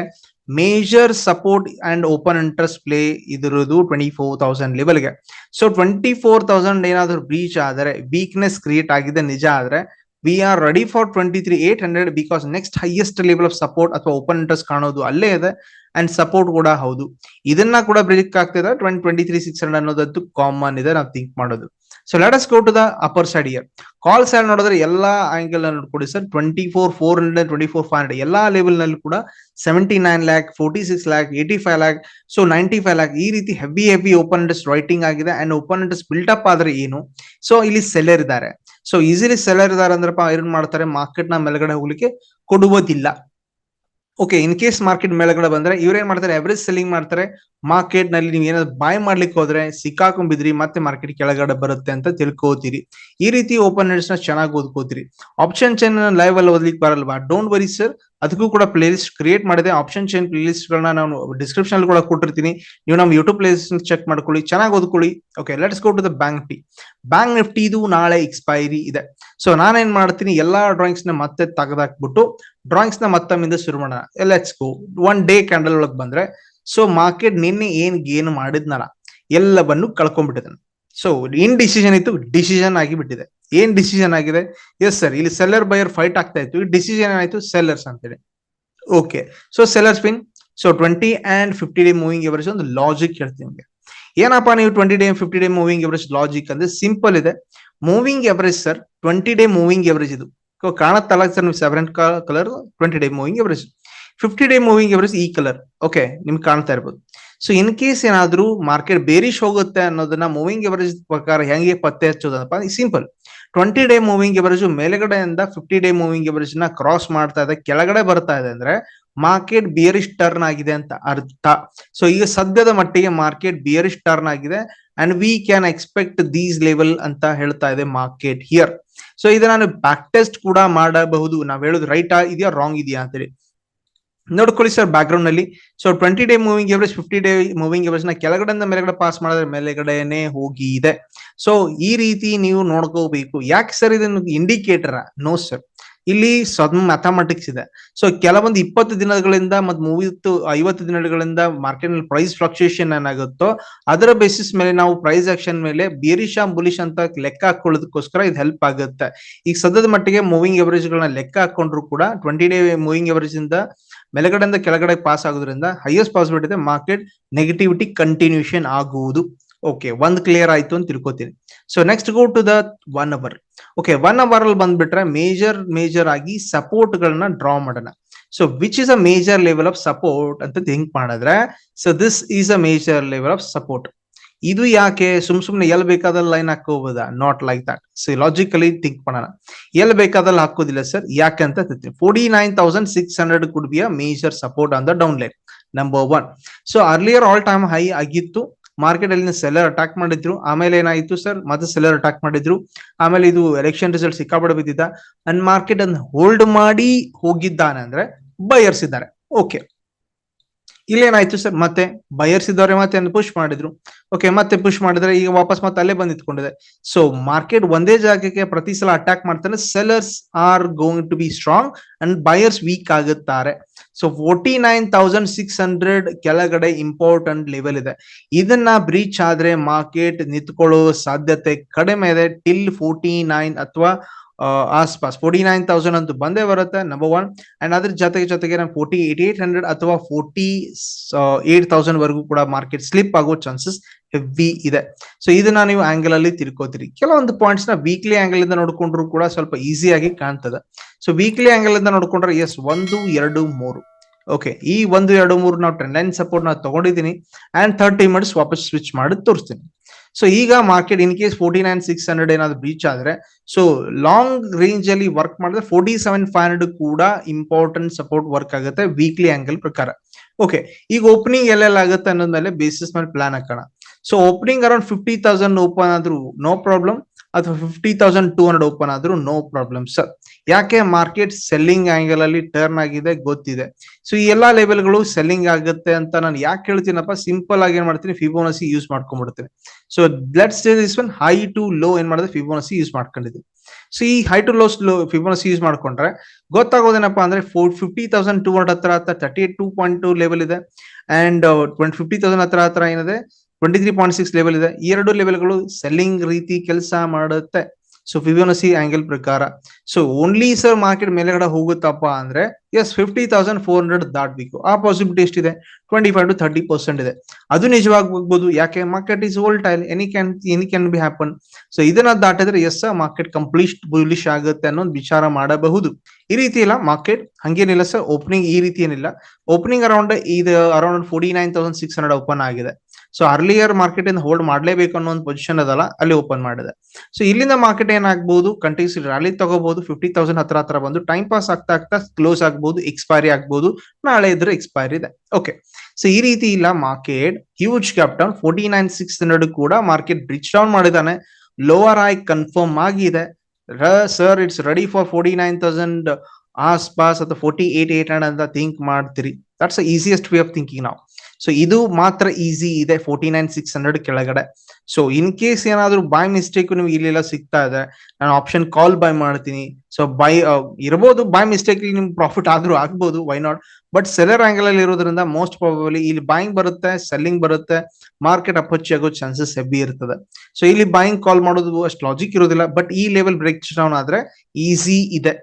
major support and open interest play ಇದಿರೋದು twenty four thousand ಲೆವೆಲ್ಗೆ ಸೊ ಟ್ವೆಂಟಿ ಫೋರ್ ತೌಸಂಡ್ ಏನಾದ್ರು ಬ್ರೀಚ್ ಆದರೆ ವೀಕ್ನೆಸ್ ಕ್ರಿಯೇಟ್ ಆಗಿದೆ ನಿಜ ಆದ್ರೆ we are ready for twenty three eight hundred because next highest level of support ಅಥವಾ ಓಪನ್ ಇಂಟ್ರೆಸ್ಟ್ ಕಾಣೋದು ಅಲ್ಲೇ ಇದೆ ಅಂಡ್ ಸಪೋರ್ಟ್ ಕೂಡ ಹೌದು. ಇದನ್ನ ಕೂಡ ಬ್ರೇಕ್ ಆಗ್ತಿದೆ twenty twenty three six hundred ಅನ್ನೋದಂತೂ common ಇದೆ, ನಾವು ಥಿಂಕ್ ಮಾಡೋದು. So let us go to the upper side here call side ನೋಡಿದ್ರೆ ಎಲ್ಲಾ angle ನೋಡ್ಕೊಡಿ sir twenty four four hundred twenty four five hundred ಎಲ್ಲಾ ಲೆವೆಲ್ನಲ್ಲಿ ಕೂಡ seventy nine lakh forty six lakh eighty five lakh so ninety five lakh ಈ ರೀತಿ heavy heavy open interest writing ಆಗಿದೆ and open interest up ಆದ್ರೆ ಏನು? So ಇಲ್ಲಿ seller ಇದ್ದಾರೆ. ಸೊ ಈಸಿಲಿ ಸೆಲ್ಲರ್ ಇದಾರೆ ಅಂದ್ರಪ್ಪ, ಏನ್ ಮಾಡ್ತಾರೆ? ಮಾರ್ಕೆಟ್ನ ಮೇಲ್ಗಡೆ ಹೋಗ್ಲಿಕ್ಕೆ ಕೊಡುವುದಿಲ್ಲ. ಓಕೆ ಇನ್ ಕೇಸ್ ಮಾರ್ಕೆಟ್ ಮೇಳಗಡೆ ಬಂದ್ರೆ ಇವ್ರೇನ್ ಮಾಡ್ತಾರೆ? ಎವರೇಜ್ ಸೆಲ್ಲಿಂಗ್ ಮಾಡ್ತಾರೆ. ಮಾರ್ಕೆಟ್ನಲ್ಲಿ ನೀವು ಏನಾದ್ರು ಬಾಯ್ ಮಾಡ್ಲಿಕ್ಕೆ ಹೋದ್ರೆ ಸಿಕ್ಕಾಕೊಂಡ್ಬಿದ್ರಿ ಮತ್ತೆ ಮಾರ್ಕೆಟ್ ಕೆಳಗಡೆ ಬರುತ್ತೆ ಅಂತ ತಿಳ್ಕೋತೀರಿ. ಈ ರೀತಿ ಓಪನ್ನ ಚೆನ್ನಾಗಿ ಓದ್ಕೋತೀರಿ. ಆಪ್ಷನ್ ಚೈನ್ ಲೈವ್ ಅಲ್ಲಿ ಓದ್ಲಿಕ್ಕೆ ಬರಲ್ವಾ? ಡೋಂಟ್ ವರಿ ಸರ್ ಅದಕ್ಕೂ ಕೂಡ ಪ್ಲೇ ಲಿಸ್ಟ್ ಕ್ರಿಯೇಟ್ ಮಾಡಿದೆ. ಆಪ್ಷನ್ ಚೈನ್ ಪ್ಲೇ ಲಿಸ್ಟ್ ಗಳನ್ನ ನಾನು ಡಿಸ್ಕ್ರಿಪ್ಷನ್ ಅಲ್ಲಿ ಕೂಡ ಕೊಟ್ಟಿರ್ತೀನಿ. ನೀವು ನಮ್ಮ ಯೂಟ್ಯೂಬ್ ಪ್ಲೇ ಲಿಸ್ಟ್ ಚೆಕ್ ಮಾಡ್ಕೊಳ್ಳಿ. ಚೆನ್ನಾಗಿ ಓದ್ಕೊಳ್ಳಿ. Okay let's go to the bank Nifty bank Nifty ಇದು ನಾಳೆ ಎಕ್ಸ್ಪೈರಿ ಇದೆ. ಸೊ ನಾನೇನ್ ಮಾಡ್ತೀನಿ? ಎಲ್ಲಾ ಡ್ರಾಯಿಂಗ್ಸ್ನ ಮತ್ತೆ ತೆಗೆದಾಕ್ಬಿಟ್ಟು ಡ್ರಾಯಿಂಗ್ಸ್ನ ಮತ್ತೊಮ್ಮಿಂದ ಶುರು ಮಾಡೋಣ. Let's go one day candle ಒಳಗೆ ಬಂದ್ರೆ ಸೊ ಮಾರ್ಕೆಟ್ ನಿನ್ನೆ ಏನ್ ಗೇನ್ ಮಾಡಿದ್ನಲ್ಲ, ಎಲ್ಲವನ್ನು ಕಳ್ಕೊಂಡ್ಬಿಟ್ಟಿದ್ದಾನೆ ಸೊ ಇನ್ ಡಿಸಿಷನ್ ಇತ್ತು ಡಿಸಿಷನ್ ಆಗಿ ಬಿಟ್ಟಿದೆ. ಏನ್ ಡಿಸಿಷನ್ ಆಗಿದೆ? ಎಸ್ ಸರ್ ಇಲ್ಲಿ ಸೆಲ್ಲರ್ ಬೈಯರ್ ಫೈಟ್ ಆಗ್ತಾ ಇತ್ತು. ಡಿಸಿಷನ್ ಏನಾಯ್ತು? ಸೆಲ್ಲರ್ಸ್ ಅಂತೇಳಿ okay so sellers pin so twenty and fifty day moving average ಒಂದು ಲಾಜಿಕ್ ಹೇಳ್ತೀನಿ ನಿಮಗೆ. ಏನಪ್ಪಾ ನೀವು twenty day fifty day moving average logic ಅಂದ್ರೆ ಸಿಂಪಲ್ ಇದೆ. Moving average sir twenty day moving average ಇದು. ಕಾಣತ್ತಲ್ಲ ಸರ್ ನೀವು seven colour twenty day moving average fifty day moving average ಈ ಕಲರ್ ಓಕೆ ನಿಮ್ಗೆ ಕಾಣ್ತಾ ಇರ್ಬೋದು. ಸೊ ಇನ್ ಕೇಸ್ ಏನಾದ್ರೂ ಮಾರ್ಕೆಟ್ ಬೇರಿಶ್ ಹೋಗುತ್ತೆ ಅನ್ನೋದನ್ನ ಮೂವಿಂಗ್ ಎವರೇಜ್ ಪ್ರಕಾರ ಹೆಂಗೆ ಪತ್ತೆ ಹಚ್ಚೋದಪ್ಪ? Simple twenty day moving average ಮೇಲೆಗಡೆಯಿಂದ fifty day moving ಎವರೇಜ್ನ ಕ್ರಾಸ್ ಮಾಡ್ತಾ ಇದೆ. ಕೆಳಗಡೆ ಬರ್ತಾ ಇದೆ ಅಂದ್ರೆ ಮಾರ್ಕೆಟ್ ಬಿಯರಿಶ್ ಟರ್ನ್ ಆಗಿದೆ ಅಂತ ಅರ್ಥ. ಸೊ ಈಗ ಸದ್ಯದ ಮಟ್ಟಿಗೆ ಮಾರ್ಕೆಟ್ ಬಿಯರಿಶ್ ಟರ್ನ್ ಆಗಿದೆ and we can expect these level ಅಂತ ಹೇಳ್ತಾ ಇದೆ ಮಾರ್ಕೆಟ್ ಹಿಯರ್ ಸೊ ಇದು ನಾನು ಬ್ಯಾಕ್ ಟೆಸ್ಟ್ ಕೂಡ ಮಾಡಬಹುದು. ನಾವ್ ಹೇಳೋದು ರೈಟ್ ಇದೆಯಾ ರಾಂಗ್ ಇದೆಯಾ ಅಂತೇಳಿ ನೋಡ್ಕೊಳ್ಳಿ ಸರ್ ಬ್ಯಾಕ್ ಗ್ರೌಂಡ್ನಲ್ಲಿ. So twenty day moving average fifty day moving ಎವರೇಜ್ನ ಕೆಳಗಡೆಯಿಂದ ಮೇಲೆಗಡೆ ಪಾಸ್ ಮಾಡಿದ್ರೆ ಹೋಗಿ ಇದೆ ಸೊ ಈ ರೀತಿ ನೀವು ನೋಡ್ಕೋಬೇಕು. ಯಾಕೆ ಸರ್ ಇದನ್ನು ಇಂಡಿಕೇಟರ್ ನೋ ಸರ್ ಇಲ್ಲಿ ಮ್ಯಾಥಮೆಟಿಕ್ಸ್ ಇದೆ. ಸೊ ಕೆಲವೊಂದು ಇಪ್ಪತ್ತು ದಿನಗಳಿಂದ ಮತ್ತು ಮೂವತ್ತು, ಐವತ್ತು ದಿನಗಳಿಂದ ಮಾರ್ಕೆಟ್ನಲ್ಲಿ ಪ್ರೈಸ್ ಫ್ಲಕ್ಚುಯೇಷನ್ ಏನಾಗುತ್ತೋ, ಅದರ ಬೇಸಿಸ್ ಮೇಲೆ ನಾವು ಪ್ರೈಸ್ ಆಕ್ಷನ್ ಮೇಲೆ ಬೇರಿಶಾ ಬುಲಿಶ್ ಅಂತ ಲೆಕ್ಕ ಹಾಕೊಳ್ಳೋದಕ್ಕೋಸ್ಕರ ಇದು ಹೆಲ್ಪ್ ಆಗುತ್ತೆ. ಈಗ ಸದ್ಯದ ಮಟ್ಟಿಗೆ ಮೂವಿಂಗ್ ಎವರೇಜ್ ಗಳನ್ನ ಲೆಕ್ಕ ಹಾಕೊಂಡ್ರು ಕೂಡ ಟ್ವೆಂಟಿ ಡೇ ಮೂವಿಂಗ್ ಎವರೇಜ್ ಇಂದ ಮೇಲ್ಗಡೆಯಿಂದ ಕೆಳಗಡೆ ಪಾಸ್ ಆಗೋದ್ರಿಂದ ಹೈಯೆಸ್ಟ್ ಪಾಸಿಬಿಲಿಟಿ ಇದೆ ಮಾರ್ಕೆಟ್ ನೆಗೆಟಿವಿಟಿ ಕಂಟಿನ್ಯೂಷನ್ ಆಗುವುದು. ಓಕೆ ಒಂದ್ ಕ್ಲಿಯರ್ ಆಯ್ತು ಅಂತ ತಿಳ್ಕೊತೀನಿ. So next go to the one hour okay one hour ಅಲ್ಲಿ ಬಂದ್ಬಿಟ್ರೆ ಮೇಜರ್ ಮೇಜರ್ ಆಗಿ ಸಪೋರ್ಟ್ ಗಳನ್ನ ಡ್ರಾ ಮಾಡೋಣ. So which is a major level of support ಅಂತ ಥಿಂಕ್ ಮಾಡಿದ್ರೆ so this is a major level of support ಇದು ಯಾಕೆ? ಸುಮ್ ಸುಮ್ನೆ ಎಲ್ಲಿ ಬೇಕಾದಲ್ಲಿ line ಹಾಕೋಬೋದಾ not like that so logically think ಮಾಡೋಣ. ಎಲ್ ಬೇಕಾದಲ್ಲಿ ಹಾಕೋದಿಲ್ಲ ಸರ್ ಯಾಕೆ ಅಂತ forty nine thousand six hundred could be a major support on the down line number one so earlier all time high ಆಗಿತ್ತು. ಮಾರ್ಕೆಟ್ ಅಲ್ಲಿ seller attack ಮಾಡಿದ್ರು. ಆಮೇಲೆ ಏನಾಯ್ತು ಸರ್ ಮತ್ತೆ ಸೆಲ್ಲರ್ ಅಟ್ಯಾಕ್ ಮಾಡಿದ್ರು. ಆಮೇಲೆ ಇದು ಎಲೆಕ್ಷನ್ ರಿಸಲ್ಟ್ ಸಿಕ್ಕಾಪಡೆ ಬಿದ್ದಿದ್ದ. ಅಂಡ್ ಮಾರ್ಕೆಟ್ ಅನ್ನು ಹೋಲ್ಡ್ ಮಾಡಿ ಹೋಗಿದ್ದಾನೆ ಅಂದ್ರೆ ಬಯರ್ಸ್ ಇದ್ದಾರೆ. ಓಕೆ ಇಲ್ಲೇನಾಯ್ತು ಸರ್? ಮತ್ತೆ ಬಯರ್ಸ್ ಇದ್ದವ್ರೆ ಮತ್ತೆ ಪುಷ್ ಮಾಡಿದ್ರು. ಓಕೆ ಮತ್ತೆ ಪುಷ್ ಮಾಡಿದ್ರೆ ಈಗ ವಾಪಸ್ ಮತ್ತೆ ಅಲ್ಲೇ ಬಂದು ನಿಂತ್ಕೊಂಡಿದೆ ಸೊ ಮಾರ್ಕೆಟ್ ಒಂದೇ ಜಾಗಕ್ಕೆ ಪ್ರತಿ ಸಲ ಅಟ್ಯಾಕ್ ಮಾಡ್ತಾರೆ sellers are going to be strong and buyers weak ಆಗುತ್ತಾರೆ. So forty nine thousand six hundred ಕೆಳಗಡೆ ಇಂಪಾರ್ಟೆಂಟ್ ಲೆವೆಲ್ ಇದೆ. ಇದನ್ನ ಬ್ರೀಚ್ ಆದ್ರೆ ಮಾರ್ಕೆಟ್ ನಿಂತ್ಕೊಳ್ಳೋ ಸಾಧ್ಯತೆ ಕಡಿಮೆ ಇದೆ. ಟಿಲ್ ಫೋರ್ಟಿ ನೈನ್ ಅಥವಾ ಆಸ್ಪಾಸ್. ಫೋರ್ಟಿ ನೈನ್ ತೌಸಂಡ್ ಅಂತೂ ಬಂದೇ ಬರುತ್ತೆ ನಂಬರ್ ಒನ್ ಅಂಡ್ ಅದ್ರ ಜೊತೆಗೆ ಜೊತೆಗೆ ನಾನು ಫೋರ್ಟಿ ಏಟ್ ಏಟ್ ಹಂಡ್ರೆಡ್ ಅಥವಾ ಫೋರ್ಟಿ ಏಟ್ ತೌಸಂಡ್ ವರೆಗೂ ಕೂಡ ಮಾರ್ಕೆಟ್ ಸ್ಲಿಪ್ ಆಗೋ ಚಾನ್ಸಸ್ ಹೆವಿ ಇದೆ. ಸೊ ಇದನ್ನ ನೀವು ಆಂಗಲ್ ಅಲ್ಲಿ ತಿರ್ಕೋತೀರಿ ಕೆಲವೊಂದು ಪಾಯಿಂಟ್ಸ್ನ ವೀಕ್ಲಿ ಆಂಗಲ್ ಇಂದ ನೋಡ್ಕೊಂಡ್ರು ಕೂಡ ಸ್ವಲ್ಪ ಈಸಿಯಾಗಿ ಕಾಣ್ತದೆ. ಸೊ ವೀಕ್ಲಿ ಆಂಗಲ್ ಇಂದ ನೋಡ್ಕೊಂಡ್ರೆ ಎಸ್ ಒಂದು, ಎರಡು, ಮೂರು. ಓಕೆ ಈ ಒಂದು, ಎರಡು, ಮೂರು ನಾವು ಟ್ರೆಂಡ್ ಲೈನ್ ಸಪೋರ್ಟ್ ನಾವು ತಗೊಂಡಿದ್ದೀನಿ ಅಂಡ್ ಥರ್ಟಿ ಮಿನಿಟ್ಸ್ ವಾಪಸ್ ಸ್ವಿಚ್ ಮಾಡಿ ತೋರಿಸ್ತೀನಿ. ಸೊ ಈಗ market in case forty nine six hundred ಏನಾದ್ರು ಬ್ರೀಚ್ ಆದ್ರೆ ಸೊ ಲಾಂಗ್ ರೇಂಜ್ ಅಲ್ಲಿ ವರ್ಕ್ ಮಾಡಿದ್ರೆ ಫೋರ್ಟಿ ಸೆವೆನ್ ಫೈವ್ ಹಂಡ್ರೆಡ್ ಕೂಡ ಇಂಪಾರ್ಟೆಂಟ್ ಸಪೋರ್ಟ್ ವರ್ಕ್ ಆಗುತ್ತೆ ವೀಕ್ಲಿ ಆಂಗಲ್ ಪ್ರಕಾರ. ಓಕೆ ಈಗ ಓಪನಿಂಗ್ ಎಲ್ಲೆಲ್ಲ ಆಗುತ್ತೆ ಅನ್ನೋದ್ ಮೇಲೆ ಬೇಸಿಸ್ ಮೇಲೆ ಪ್ಲಾನ್ ಹಾಕೋಣ. So opening around fifty thousand open ಆದ್ರೂ ನೋ ಪ್ರಾಬ್ಲಮ್ ಅಥವಾ fifty thousand two hundred open ಆದ್ರೂ ನೋ ಪ್ರಾಬ್ಲಮ್ ಸರ್ ಯಾಕೆ ಮಾರ್ಕೆಟ್ ಸೆಲ್ಲಿಂಗ್ ಆಂಗಲ್ ಅಲ್ಲಿ ಟರ್ನ್ ಆಗಿದೆ ಗೊತ್ತಿದೆ. ಸೊ ಈ ಎಲ್ಲಾ ಲೆವೆಲ್ಗಳು ಸೆಲ್ಲಿಂಗ್ ಆಗುತ್ತೆ ಅಂತ ನಾನು ಯಾಕೆ ಹೇಳ್ತೀನಪ್ಪ? ಸಿಂಪಲ್ ಆಗಿ ಏನ್ ಮಾಡ್ತೀನಿ? Fibonacci use ಮಾಡ್ಕೊಂಡ್ಬಿಡ್ತೀನಿ. So blood stage is one high to low ಏನ್ ಮಾಡಿದ್ರೆ ಫಿಬೋನಸಿ ಯೂಸ್ ಮಾಡ್ಕೊಂಡಿದ್ದೀನಿ. ಸೊ ಈ high to lows low Fibonacci use ಮಾಡ್ಕೊಂಡ್ರೆ ಗೊತ್ತಾಗೋದೇನಪ್ಪ ಅಂದ್ರೆ four fifty thousand two hundred ಹತ್ರ ಹತ್ರ thirty eight two point two level ಇದೆ ಅಂಡ್ ಟ್ವೆಂಟಿ ಫಿಫ್ಟಿ ತೌಸಂಡ್ ಹತ್ರ ಹತ್ರ ಏನಿದೆ? Twenty three point six level ಇದೆ. ಈ ಎರಡು ಲೆವೆಲ್ಗಳು ಸೆಲ್ಲಿಂಗ್ ರೀತಿ ಕೆಲಸ ಮಾಡುತ್ತೆ. ಸೊ ಫಿಬೋನಸಿ ಆಂಗಲ್ ಪ್ರಕಾರ. ಸೊ ಓನ್ಲಿ ಸರ್ ಮಾರ್ಕೆಟ್ ಮೇಲೆಗಡೆ ಹೋಗುತ್ತಪ್ಪ ಅಂದ್ರೆ yes fifty thousand four hundred ದಾಟ್ಬೇಕು ಆ ಪಾಸಿಬಿಲಿಟಿ ಎಷ್ಟಿದೆ? Twenty five to thirty percent ಇದೆ. ಅದು ನಿಜವಾಗಬಹುದು ಯಾಕೆ? Market is old tail any can any can be happen so ಇದನ್ನ ದಾಟಿದ್ರೆ ಎಸ್ ಮಾರ್ಕೆಟ್ ಕಂಪ್ಲೀಟ್ ಬುಲಿಶ್ ಆಗುತ್ತೆ ಅನ್ನೋದು ವಿಚಾರ ಮಾಡಬಹುದು. ಈ ರೀತಿ ಇಲ್ಲ ಮಾರ್ಕೆಟ್ ಹಂಗೇನಿಲ್ಲ ಸರ್ ಓಪನಿಂಗ್ ಈ ರೀತಿ ಏನಿಲ್ಲ. ಓಪನಿಂಗ್ ಅರೌಂಡ್ ಇದು around forty nine thousand six hundred open ಆಗಿದೆ. ಸೊ ಅರ್ಲಿಯರ್ ಮಾರ್ಕೆಟ್ ಇಂದ ಹೋಲ್ಡ್ ಮಾಡಲೇಬೇಕು ಅನ್ನೋ ಒಂದು ಪೊಸಿಷನ್ ಅದಲ್ಲ, ಅಲ್ಲಿ ಓಪನ್ ಮಾಡಿದೆ. ಸೊ ಇಲ್ಲಿಂದ ಮಾರ್ಕೆಟ್ ಏನಾಗಬಹುದು ಕಂಟಿನ್ಯೂಸ್ ರ್ಯಾಲಿ ತಗೋಬಹುದು ಫಿಫ್ಟಿ ತೌಸಂಡ್ ಹತ್ರ ಹತ್ರ ಬಂದು ಟೈಮ್ ಪಾಸ್ ಆಗ್ತಾ ಆಗ್ತಾ ಕ್ಲೋಸ್ ಆಗ್ಬಹುದು ಎಕ್ಸ್ಪೈರಿ ಆಗ್ಬೋದು, ನಾಳೆ ಇದ್ರೆ ಎಕ್ಸ್ಪೈರಿ ಇದೆ. ಓಕೆ ಸೊ ಈ ರೀತಿ ಇಲ್ಲ market huge gap down forty nine six hundred ಕೂಡ ಮಾರ್ಕೆಟ್ ಬ್ರಿಚ್ ಡೌನ್ ಮಾಡಿದಾನೆ ಲೋವರ್ ಆಗಿ ಕನ್ಫರ್ಮ್ ಆಗಿದೆ. Sir it's ready for forty nine thousand as pass ಅಥವಾ ಫೋರ್ಟಿ ಏಟ್ ಏಟ್ ಹಂಡ್ರೆಡ್ ಅಂತ ಥಿಂಕ್ ಮಾಡ್ತೀರಿ. That's easiest way of thinking ನಾವು so ಇದು ಮಾತ್ರ ಈಸಿ ಇದೆ ಫೋರ್ಟಿ ನೈನ್ ಸಿಕ್ಸ್ ಹಂಡ್ರೆಡ್ ಕೆಳಗಡೆ. ಸೊ ಇನ್ ಕೇಸ್ ಏನಾದ್ರು ಬೈ ಮಿಸ್ಟೇಕ್ ನಿಮ್ಗೆ ಇಲ್ಲೆಲ್ಲ ಸಿಗ್ತಾ ಇದೆ, ನಾನು ಆಪ್ಷನ್ ಕಾಲ್ ಬೈ ಮಾಡ್ತೀನಿ. ಸೊ ಬೈ ಇರ್ಬೋದು ಬೈ ಮಿಸ್ಟೇಕ್ ನಿಮ್ ಪ್ರಾಫಿಟ್ ಆದ್ರೂ ಆಗ್ಬೋದು why not but seller angle ಅಲ್ಲಿ ಇರೋದ್ರಿಂದ ಮೋಸ್ಟ್ ಪ್ರಾಬಲಿ ಇಲ್ಲಿ ಬಾಯಿಂಗ್ ಬರುತ್ತೆ ಸೆಲ್ಲಿಂಗ್ ಬರುತ್ತೆ ಮಾರ್ಕೆಟ್ ಅಪ್ಪಚ್ಚಿ ಆಗೋ ಚಾನ್ಸಸ್ ಹೆಬ್ಬಿ ಇರ್ತದೆ. ಸೊ ಇಲ್ಲಿ ಬಾಯಿಂಗ್ ಕಾಲ್ ಮಾಡೋದು ಅಷ್ಟು ಲಾಜಿಕ್ ಇರೋದಿಲ್ಲ ಬಟ್ ಈ ಲೆವೆಲ್ ಬ್ರೇಕ್ ಡೌನ್ ಆದ್ರೆ ಈಸಿ ಇದೆ.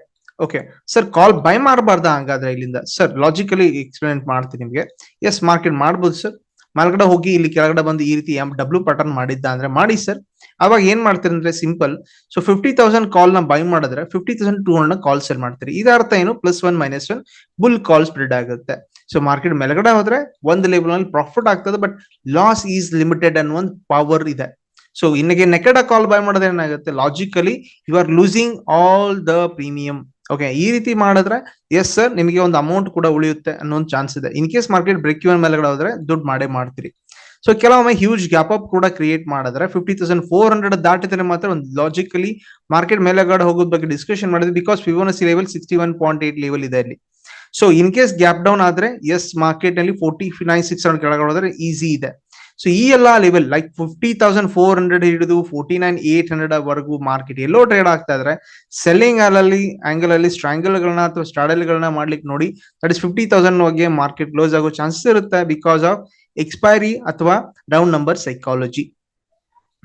ಓಕೆ ಸರ್ ಕಾಲ್ ಬೈ ಮಾಡಬಾರ್ದಾ ಹಂಗಾದ್ರೆ ಇಲ್ಲಿಂದ? ಸರ್ ಲಾಜಿಕಲಿ ಎಕ್ಸ್ಪ್ಲೇನ್ ಮಾಡ್ತೀನಿ ನಿಮಗೆ. ಎಸ್ ಮಾರ್ಕೆಟ್ ಮಾಡ್ಬೋದು ಸರ್ ಮೇಲ್ಗಡೆ ಹೋಗಿ ಇಲ್ಲಿ ಕೆಳಗಡೆ ಬಂದು ಈ ರೀತಿ ಎಂ ಡಬ್ಲ್ಯೂ ಪ್ಯಾಟರ್ನ್ ಮಾಡಿದ್ದ ಅಂದ್ರೆ ಮಾಡಿ ಸರ್ ಅವಾಗ ಏನ್ ಮಾಡ್ತೀರಿ ಅಂದ್ರೆ ಸಿಂಪಲ್ ಸೊ ಫಿಫ್ಟಿ ತೌಸಂಡ್ ಕಾಲ್ನ ಬೈ ಮಾಡಿದ್ರೆ fifty thousand two hundred call sell ಮಾಡ್ತೀರಿ. ಇದರ ಅರ್ಥ ಏನು? Plus one minus one bull call spread ಆಗುತ್ತೆ. ಸೊ ಮಾರ್ಕೆಟ್ ಮೇಲ್ಗಡೆ ಹೋದ್ರೆ ಒಂದು ಲೆವೆಲ್ನಲ್ಲಿ ಪ್ರಾಫಿಟ್ ಆಗ್ತದೆ ಬಟ್ ಲಾಸ್ ಈಸ್ ಲಿಮಿಟೆಡ್ ಅನ್ನೋ ಒಂದು ಪವರ್ ಇದೆ. ಸೊ ಇನ್ನಗೆ naked call buy ಮಾಡೋದೇನಾಗುತ್ತೆ logically you are losing all the premium okay ಈ ರೀತಿ ಮಾಡಿದ್ರೆ ಎಸ್ ಸರ್ ನಿಮಗೆ ಒಂದು ಅಮೌಂಟ್ ಕೂಡ ಉಳಿಯುತ್ತೆ ಅನ್ನೋ ಒಂದು ಚಾನ್ಸ್ ಇದೆ. In case market break even ಮೇಲೆಗಡೆ ಹೋದ್ರೆ ದುಡ್ಡು ಮಾಡೇ ಮಾಡ್ತೀರಿ. ಸೊ ಕೆಲವೊಮ್ಮೆ ಹ್ಯೂಜ್ ಗ್ಯಾಪ್ ಅಪ್ ಕೂಡ ಕ್ರಿಯೇಟ್ ಮಾಡಿದ್ರೆ ಫಿಫ್ಟಿ ತೌಸಂಡ್ ಫೋರ್ ಹಂಡ್ರೆಡ್ ದಾಟಿದ್ರೆ ಮಾತ್ರ ಒಂದು ಲಾಜಿಕಲಿ ಮಾರ್ಕೆಟ್ ಮೇಲೆಗಡೆ ಹೋಗೋದ್ ಬಗ್ಗೆ ಡಿಸ್ಕಷನ್ ಮಾಡಿದ್ರೆ because Fibonacci level sixty one point eight level ಇದೆ ಅಲ್ಲಿ. So in case gap down ಆದ್ರೆ ಎಸ್ ಮಾರ್ಕೆಟ್ನಲ್ಲಿ ಫೋರ್ಟಿ ನೈನ್ ಸಿಕ್ಸ್ ಹಂಡ್ರೆಡ್ ಕೆಳಗಡೆ ಹೋದ್ರೆ ಈಸಿ ಇದೆ. ಸೊ ಈ ಎಲ್ಲಾ level like fifty thousand four hundred ಹಿಡಿದು ಫೋರ್ಟಿ ನೈನ್ ಏಟ್ ಹಂಡ್ರೆಡ್ ವರೆಗೂ ಮಾರ್ಕೆಟ್ ಎಲ್ಲೋ ಟ್ರೇಡ್ ಆಗ್ತಾ ಇದ್ರೆ ಸೆಲ್ಲಿಂಗ್ ಅಲ್ಲಿ ಆಂಗಲ್ ಅಲ್ಲಿ ಸ್ಟ್ರಾಂಗಲ್ ಗಳನ್ನ ಅಥವಾ ಸ್ಟಾಡಲ್ ಗಳನ್ನ ಮಾಡ್ಲಿಕ್ಕೆ ನೋಡಿ ದಟ್ ಇಸ್ ಫಿಫ್ಟಿ ತೌಸಂಡ್ ಹೋಗಿ ಮಾರ್ಕೆಟ್ ಕ್ಲೋಸ್ ಆಗೋ ಚಾನ್ಸಸ್ ಇರುತ್ತೆ ಬಿಕಾಸ್ ಆಫ್ ಎಕ್ಸ್ಪೈರಿ ಅಥವಾ down number psychology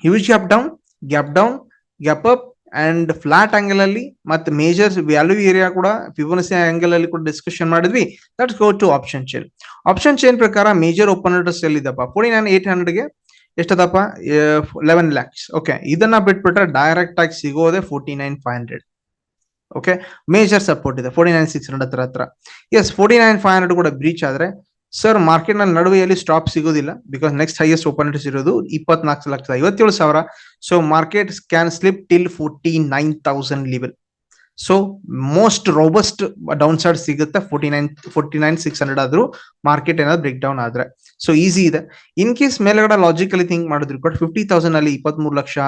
huge gap down gap down gap up and flat angle ಅಲ್ಲಿ ಮತ್ತೆ ಮೇಜರ್ ವ್ಯಾಲ್ಯೂ ಏರಿಯಾ ಕೂಡ ಫಿಬೋನಸಿ ಆಂಗಲ್ ಅಲ್ಲಿ ಕೂಡ ಡಿಸ್ಕಷನ್ ಮಾಡಿದ್ವಿ. That's go to option chain option chain ಪ್ರಕಾರ ಮೇಜರ್ ಓಪನರ್ಸ್ ಎಲ್ಲಿದ್ದಪ್ಪ ಫೋರ್ಟಿ ನೈನ್ ಏಟ್ ಹಂಡ್ರೆಡ್ಗೆ ಎಷ್ಟದಪ್ಪ? ಲೆವೆನ್ ಲ್ಯಾಕ್ಸ್ ಓಕೆ ಇದನ್ನ ಬಿಟ್ಬಿಟ್ರೆ ಡೈರೆಕ್ಟ್ ಆಗಿ ಸಿಗೋದೆ forty nine five hundred okay major support ಇದೆ. ಫೋರ್ಟಿ ನೈನ್ ಸಿಕ್ಸ್ ಹಂಡ್ರೆಡ್ ಹತ್ರ ಹತ್ರ. As forty nine five hundred ಕೂಡ ಬ್ರೀಚ್ ಆದ್ರೆ ಸರ್ ಮಾರ್ಕೆಟ್ನಲ್ಲಿ ನಡುವೆಯಲ್ಲಿ ಸ್ಟಾಪ್ ಸಿಗೋದಿಲ್ಲ ಬಿಕಾಸ್ ನೆಕ್ಸ್ಟ್ ಹೈಯೆಸ್ಟ್ ಓಪನಿಟೀಸ್ ಇರೋದು ಇಪ್ಪತ್ನಾಲ್ಕು ಲಕ್ಷದ ಐವತ್ತೇಳು ಸಾವಿರ. So market can slip till forty nine thousand level so most robust down side ಸಿಗುತ್ತೆ. Forty nine forty nine six hundred ಆದ್ರೂ ಮಾರ್ಕೆಟ್ ಏನಾದ್ರು ಬ್ರೇಕ್ ಡೌನ್ ಆದ್ರೆ. ಸೊ ಈಸಿ ಇದೆ. ಇನ್ ಕೇಸ್ ಮೇಲ್ಗಡೆ ಲಾಜಿಕಲಿ ಥಿಂಕ್ ಮಾಡಿದ್ರು ಕೂಡ ಫಿಫ್ಟಿ ತೌಸಂಡ್ ಅಲ್ಲಿ ಇಪ್ಪತ್ಮೂರು ಲಕ್ಷ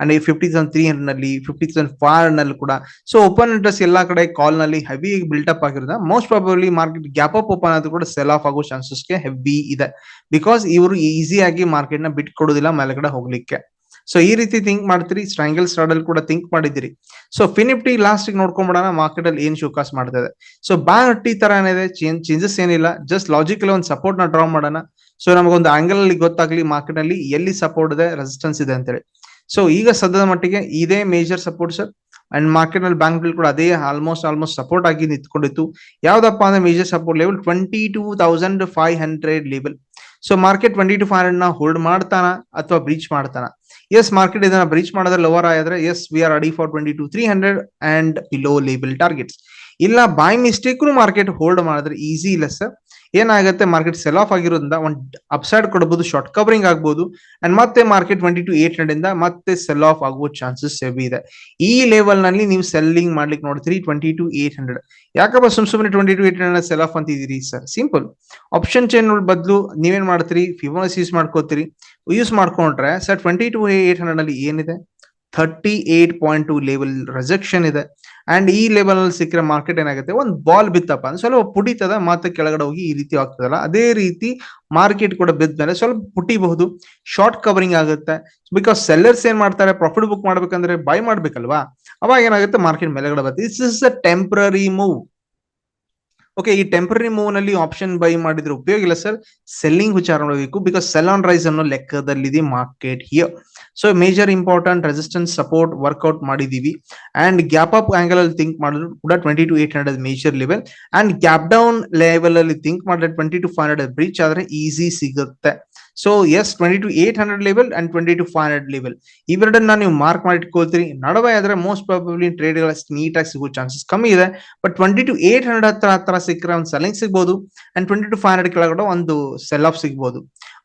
ಅಂಡ್ ಫಿಫ್ಟಿ ತೌಸಂಡ್ ತ್ರೀ ಹಂಡ್ರೆಡ್ನಲ್ಲಿ ಫಿಫ್ಟಿ ತೌಸಂಡ್ ಫೈವ್ ಹಂಡ್ರೆಡ್ನಲ್ಲಿ ಕೂಡ. ಸೊ ಓಪನ್ ಇಂಟ್ರೆಸ್ಟ್ ಎಲ್ಲಾ ಕಡೆ ಕಾಲ್ನಲ್ಲಿ heavy up ಆಗಿರೋದ most probably market gap up open ಆದ್ರೂ ಕೂಡ ಸೆಲ್ ಆಫ್ ಆಗೋ ಚಾನ್ಸಸ್ಗೆ ಹೆವಿ ಇದೆ. ಬಿಕಾಸ್ ಇವರು ಈಸಿಯಾಗಿ ಮಾರ್ಕೆಟ್ನ ಬಿಟ್ಕೊಡೋದಿಲ್ಲ ಮೇಲ್ಗಡೆ ಹೋಗ್ಲಿಕ್ಕೆ. ಸೊ ಈ ರೀತಿ ಥಿಂಕ್ ಮಾಡ್ತೀರಿ ಸ್ಟ್ರಾಂಗಲ್ ಸ್ಟಾಡಲ್ ಕೂಡ ಥಿಂಕ್ ಮಾಡಿದಿರಿ ಸೊ ಫಿನಿಫ್ಟಿ ಲಾಸ್ಟ್ ನೋಡ್ಕೊಂಡ್ಬಿಡೋಣ ಮಾರ್ಕೆಟ್ ಅಲ್ಲಿ ಏನ್ ಶೋಕಾಸ್ ಮಾಡ್ತಾ ಇದೆ. ಸೊ ಹಟ್ಟಿ ತರ ಏನಿದೆ ಚೇಂಜಸ್ ಏನಿಲ್ಲ ಜಸ್ಟ್ ಲಾಜಿಕಲ್ ಒಂದು ಸಪೋರ್ಟ್ನ ಡ್ರಾ ಮಾಡೋಣ. ಸೊ ನಮಗೊಂದು ಆಂಗಲ್ ಅಲ್ಲಿ ಗೊತ್ತಾಗ್ಲಿ ಮಾರ್ಕೆಟ್ ಅಲ್ಲಿ ಎಲ್ಲಿ ಸಪೋರ್ಟ್ ಇದೆ ರೆಸಿಸ್ಟೆನ್ಸ್ ಇದೆ ಅಂತೇಳಿ. ಸೊ ಈಗ ಸದ್ಯದ ಮಟ್ಟಿಗೆ ಇದೇ ಮೇಜರ್ ಸಪೋರ್ಟ್ ಸರ್ ಅಂಡ್ ಮಾರ್ಕೆಟ್ನಲ್ಲಿ ಬ್ಯಾಂಕ್ ಕೂಡ ಅದೇ ಆಲ್ಮೋಸ್ಟ್ ಆಲ್ಮೋಸ್ಟ್ ಸಪೋರ್ಟ್ ಆಗಿ ನಿಂತ್ಕೊಂಡಿತ್ತು. ಯಾವ್ದಪ್ಪ ಅಂದ್ರೆ major support level twenty two thousand five hundred level so market twenty two five ಹಂಡ್ರೆಡ್ನ hold ಮಾಡ್ತಾನ, ಅಥವಾ ಬ್ರೀಚ್ ಮಾಡ್ತಾನ? ಎಸ್ ಮಾರ್ಕೆಟ್ ಇದನ್ನ ಬ್ರೀಚ್ ಮಾಡಿದ್ರೆ ಲೋವರ್ ಆದ್ರೆ ಎಸ್ ವಿ ಆರ್ ಅಡಿ for twenty two three hundred and below label targets ಇಲ್ಲ by mistake market hold ಮಾಡಿದ್ರೆ easy ಇಲ್ಲ ಸರ್ ಏನಾಗುತ್ತೆ ಮಾರ್ಕೆಟ್ ಸೆಲ್ ಆಫ್ ಆಗಿರೋದ್ರಿಂದ ಒಂದು ಅಪ್ಸೈಡ್ ಕೊಡಬಹುದು ಶಾರ್ಟ್ ಕವರಿಂಗ್ ಆಗ್ಬಹುದು ಅಂಡ್ ಮತ್ತೆ market twenty two eight hundred ಇಂದ ಮತ್ತೆ ಸೆಲ್ ಆಫ್ ಆಗುವ ಚಾನ್ಸಸ್ ಹೆವಿ ಇದೆ. ಈ ಲೆವೆಲ್ನಲ್ಲಿ ನೀವು ಸೆಲ್ಲಿಂಗ್ ಮಾಡ್ಲಿಕ್ಕೆ ನೋಡ್ತೀರಿ ಟ್ವೆಂಟಿ ಟು ಏಟ್ ಹಂಡ್ರೆಡ್ ಯಾಕಪ್ಪ ಸುಮ್ ಸುಮ್ಮನೆ twenty two eight hundred sell off ಅಂತಿದ್ದೀರಿ sir simple option chain ಬದಲು ನೀವೇನ್ ಮಾಡ್ತೀರಿ? ಫಿಬೋನಸ್ ಯೂಸ್ ಮಾಡ್ಕೋತೀರಿ. ಯೂಸ್ ಮಾಡ್ಕೊಂಡ್ರೆ sir twenty two eight hundred ಅಲ್ಲಿ ಏನಿದೆ? Thirty eight point two level rejection ಇದೆ. ಅಂಡ್ ಈ ಲೆವೆಲ್ ಅಲ್ಲಿ ಸಿಕ್ಕರೆ ಮಾರ್ಕೆಟ್ ಏನಾಗುತ್ತೆ? ಒಂದು ಬಾಲ್ ಬಿತ್ತಪ್ಪ. ಅಂದ್ರೆ ಸ್ವಲ್ಪ ಪುಟಿತದ ಮತ್ತೆ ಕೆಳಗಡೆ ಹೋಗಿ ಈ ರೀತಿ ಆಗ್ತದಲ್ಲ. ಅದೇ ರೀತಿ ಮಾರ್ಕೆಟ್ ಕೂಡ ಬಿದ್ದ ಮೇಲೆ ಸ್ವಲ್ಪ ಪುಟಿಬಹುದು. ಶಾರ್ಟ್ ಕವರಿಂಗ್ ಆಗುತ್ತೆ. ಬಿಕಾಸ್ ಸೆಲ್ಲರ್ಸ್ ಏನ್ ಮಾಡ್ತಾರೆ? ಪ್ರಾಫಿಟ್ ಬುಕ್ ಮಾಡ್ಬೇಕಂದ್ರೆ ಬೈ ಮಾಡ್ಬೇಕಲ್ವಾ? ಅವಾಗ ಏನಾಗುತ್ತೆ? ಮಾರ್ಕೆಟ್ ಮೇಲೆಗಡೆ ಬರುತ್ತೆ. This is a temporary move okay ಈ ಟೆಂಪರರಿ ಮೂವ್ನಲ್ಲಿ ಆಪ್ಷನ್ ಬೈ ಮಾಡಿದ್ರೆ ಉಪಯೋಗ ಇಲ್ಲ ಸರ್ ಸೆಲ್ಲಿಂಗ್ ವಿಚಾರ ಮಾಡಬೇಕು ಬಿಕಾಸ್ ಸೆಲ್ ಆನ್ ರೈಸ್ ಅನ್ನೋ ಲೆಕ್ಕದಲ್ಲಿದೆ market here so major important resistance support work out ಮಾಡಿದೀವಿ ಅಂಡ್ ಗ್ಯಾಪ್ ಅಪ್ ಆಂಗಲ್ ಅಲ್ಲಿ ಥಿಂಕ್ ಮಾಡಿದ್ರು ಕೂಡ twenty two eight hundred major level and gap down level ಅಲ್ಲಿ ಥಿಂಕ್ ಮಾಡಿದ್ರೆ twenty two five hundred breach ಆದ್ರೆ easy ಸಿಗುತ್ತೆ. So as twenty two eight hundred level and twenty two five hundred level ಇವೆರಡನ್ನ ನೀವು mark ಮಾಡಿ ಇಟ್ಕೊಳ್ತೀರಿ. ನಡುವೆ ಆದ್ರೆ most probably ಟ್ರೇಡ್ಗಳ ನೀಟಾಗಿ ಸಿಗೋ ಚಾನ್ಸಸ್ ಕಮ್ಮಿ ಇದೆ. But twenty two eight hundred ಹತ್ರ ಹತ್ರ ಸಿಕ್ಕರೆ ಒಂದು ಸೆಲ್ಲಿಂಗ್ ಸಿಗ್ಬೋದು. And twenty two five hundred ಕೆಳಗಡೆ ಒಂದು ಸೆಲ್ ಆಫ್ ಸಿಗ್ಬೋದು.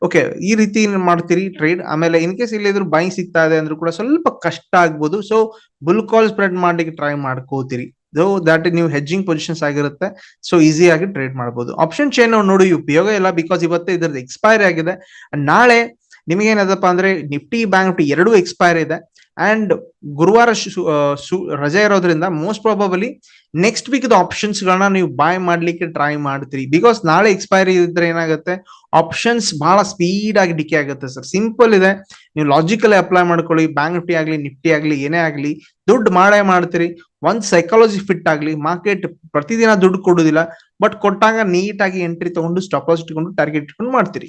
ಓಕೆ ಈ ರೀತಿ ಮಾಡ್ತೀರಿ ಟ್ರೇಡ್ ಆಮೇಲೆ ಇನ್ ಕೇಸ್ ಇಲ್ಲಿದ್ರು ಬೈ ಸಿಗ್ತಾ ಇದೆ ಅಂದ್ರೂ ಕೂಡ ಸ್ವಲ್ಪ ಕಷ್ಟ ಆಗ್ಬೋದು. ಸೊ ಬುಲ್ ಕಾಲ್ ಸ್ಪ್ರೆಡ್ ಮಾಡ್ಲಿಕ್ಕೆ ಟ್ರೈ ಮಾಡ್ಕೋತೀರಿ ದಟ್ ನೀವು ಹೆಜ್ಜಿಂಗ್ ಪೊಸಿಷನ್ಸ್ ಆಗಿರುತ್ತೆ. ಸೊ ಈಸಿ ಆಗಿ ಟ್ರೇಡ್ ಮಾಡಬಹುದು ಆಪ್ಷನ್ ಚೈನ್ ನೋಡಿ ಉಪಯೋಗ ಇಲ್ಲ ಬಿಕಾಸ್ ಇವತ್ತು ಇದ್ರದ್ದು ಎಕ್ಸ್ಪೈರ್ ಆಗಿದೆ. ನಾಳೆ ನಿಮಗೆ ಏನದಪ್ಪ ಅಂದ್ರೆ ನಿಫ್ಟಿ ಬ್ಯಾಂಕ್ ನಿಫ್ಟಿ ಎರಡು ಎಕ್ಸ್ಪೈರ್ ಇದೆ. ಅಂಡ್ ಗುರುವಾರ ರಜೆ ಇರೋದ್ರಿಂದ most probably next week options ಗಳನ್ನ ನೀವು ಬಾಯ್ ಮಾಡ್ಲಿಕ್ಕೆ ಟ್ರೈ ಮಾಡ್ತೀರಿ. ಬಿಕಾಸ್ ನಾಳೆ ಎಕ್ಸ್ಪೈರಿ ಇದ್ರೆ ಏನಾಗುತ್ತೆ? ಆಪ್ಷನ್ಸ್ ಬಹಳ ಸ್ಪೀಡ್ ಆಗಿ ಡಿಕೆ ಆಗುತ್ತೆ ಸರ್ ಸಿಂಪಲ್ ಇದೆ. ನೀವು ಲಾಜಿಕಲ್ ಅಪ್ಲೈ ಮಾಡ್ಕೊಳ್ಳಿ. ಬ್ಯಾಂಕ್ ನಿಫ್ಟಿ ಆಗ್ಲಿ ನಿಫ್ಟಿ ಆಗ್ಲಿ, ಏನೇ ಆಗ್ಲಿ, ದುಡ್ಡು ಮಾಡೇ ಮಾಡ್ತೀರಿ. ಒಂದ್ ಸೈಕಾಲಜಿ ಫಿಟ್ ಆಗ್ಲಿ ಮಾರ್ಕೆಟ್ ಪ್ರತಿದಿನ ದುಡ್ಡು ಕೊಡುದಿಲ್ಲ ಬಟ್ ಕೊಟ್ಟಾಗ ನೀಟಾಗಿ ಎಂಟ್ರಿ ತಗೊಂಡು ಸ್ಟಾಪ್ ಇಟ್ಕೊಂಡು ಟಾರ್ಗೆಟ್ ಇಟ್ಕೊಂಡು ಮಾಡ್ತೀರಿ.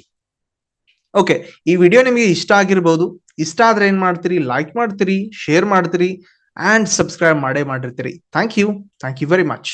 ಓಕೆ ಈ ವಿಡಿಯೋ ನಿಮಗೆ ಇಷ್ಟ ಆಗಿರ್ಬೋದು. ಇಷ್ಟ ಆದ್ರೆ ಏನ್ ಮಾಡ್ತೀರಿ? ಲೈಕ್ ಮಾಡ್ತೀರಿ ಶೇರ್ ಮಾಡ್ತೀರಿ ಆ್ಯಂಡ್ ಸಬ್ಸ್ಕ್ರೈಬ್ ಮಾಡೇ ಮಾಡಿರ್ತೀರಿ. Thank you thank you very much